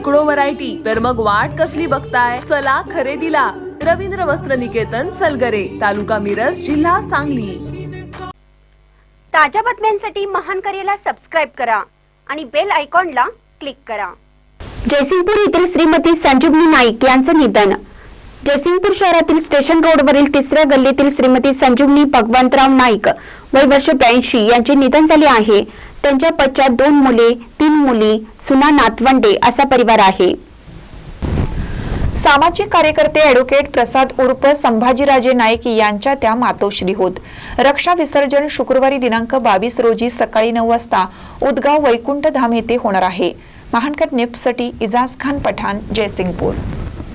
शेकडो व्हरायटी तर मग वाट कसली बघताय? चला खरेदीला. रवींद्र वस्त्र निकेतन सलगरे तालुका मिरज जिल्हा सांगली. ताज्या बातम्यांसाठी महान करेला सबस्क्राईब करा आणि बेल आयकॉनला क्लिक करा. जयसिंगपूर येथील श्रीमती संजीवनी नाईक यांचं निधन. जयसिंगपूर शहरातील स्टेशन रोडवरील तिसऱ्या गल्लीतील श्रीमती संजीवनी भगवंतराव नाईक वय वर्ष ब्याऐंशी यांचे निधन झाले आहे. त्यांच्या पश्चात दोन मुले तीन मुली सुना नातवंडे असा परिवार आहे. सामाजिक कार्यकर्ते ॲडव्होकेट प्रसाद उर्फ संभाजीराजे नाईक यांच्या त्या मातोश्री होत. रक्षा विसर्जन शुक्रवारी दिनांक बावीस रोजी सकाळी नऊ वाजता उदगाव वैकुंठ धाम येथे होणार आहे. महानकर नेपसाठी इजाज खान पठाण जयसिंगपूर.